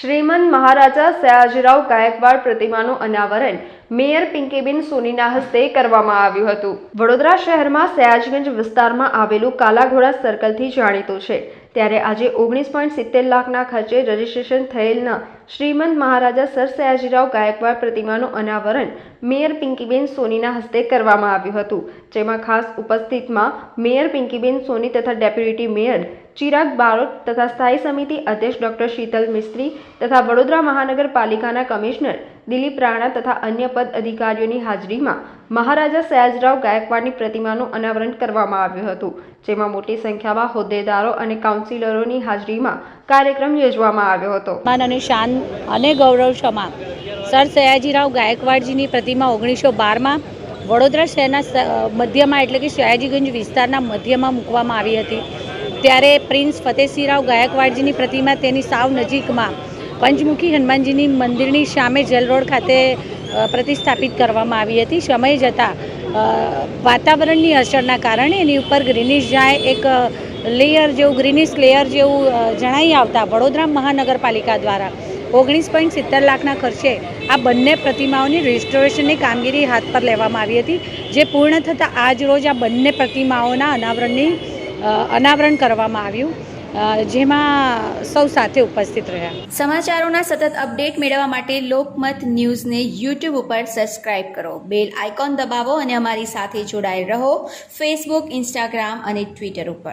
શ્રીમંત મહારાજા સયાજીરાવ ગાયકવાડ પ્રતિમાનું અનાવરણ મેયર પિંકીબેન સોનીના હસ્તે કરવામાં આવ્યું હતું. વડોદરા શહેરમાં સયાજગંજ વિસ્તારમાં આવેલું કાલાઘોડા સર્કલથી જાણીતું છે. ત્યારે આજે ઓગણીસ પોઈન્ટ સિત્તેર લાખના ખર્ચે રજીસ્ટ્રેશન થયેલના શ્રીમંત મહારાજા સર સયાજીરાવ ગાયકવાડ પ્રતિમાનું અનાવરણ મેયર પિંકીબેન સોનીના હસ્તે કરવામાં આવ્યું હતું. જેમાં ખાસ ઉપસ્થિતમાં મેયર પિંકીબેન સોની તથા ડેપ્યુટી મેયર ચિરાગ બારોટ તથા સ્થાયી સમિતિ અધ્યક્ષ ડોક્ટર શીતલ મિસ્ત્રી તથા વડોદરા મહાનગરપાલિકાના કમિશનર દિલીપ રાણા તથા અન્ય પદ અધિકારીઓની હાજરીમાં મહારાજા સયાજરાવ ગાયકવાડની પ્રતિમાનું અનાવરણ કરવામાં આવ્યું હતું, જેમાં મોટી સંખ્યામાં હોદ્દેદારો અને કાઉન્સિલરોની હાજરીમાં કાર્યક્રમ યોજવામાં આવ્યો હતો. માન અને શાન અને ગૌરવ ક્ષમા. સર સયાજીરાવ ગાયકવાડજીની પ્રતિમા ઓગણીસો બારમાં વડોદરા શહેરના મધ્યમાં એટલે કે સયાજીગંજ વિસ્તારના મધ્યમાં મૂકવામાં આવી હતી. ત્યારે પ્રિન્સ ફતેહસિંહરાવ ગાયકવાડજીની પ્રતિમા તેની સાવ નજીકમાં પંચમુખી હનુમાનજીની મંદિરની સામે જેલ રોડ ખાતે પ્રતિસ્થાપિત કરવામાં આવી હતી. સમય જતાં વાતાવરણની અસરના કારણે એની ઉપર ગ્રીનિશ જાય, એક લેયર જેવું, ગ્રીનિશ લેયર જેવું જણાઈ આવતા વડોદરા મહાનગરપાલિકા દ્વારા ઓગણીસ પોઈન્ટ સિત્તેર લાખના ખર્ચે આ બંને પ્રતિમાઓની રજિસ્ટ્રેશનની કામગીરી હાથ પર લેવામાં આવી હતી, જે પૂર્ણ થતાં આજ રોજ આ બંને પ્રતિમાઓના અનાવરણની અનાવરણ કરવામાં આવ્યું. જેમાં સૌ સાથે ઉપસ્થિત રહ્યા. સમાચારોના સતત અપડેટ મેળવવા માટે લોકમત ન્યૂઝને યુટ્યુબ ઉપર સબસ્ક્રાઇબ કરો. બેલ આઇકોન દબાવો અને અમારી સાથે જોડાયેલ રહો ફેસબુક, ઇન્સ્ટાગ્રામ અને ટ્વિટર ઉપર.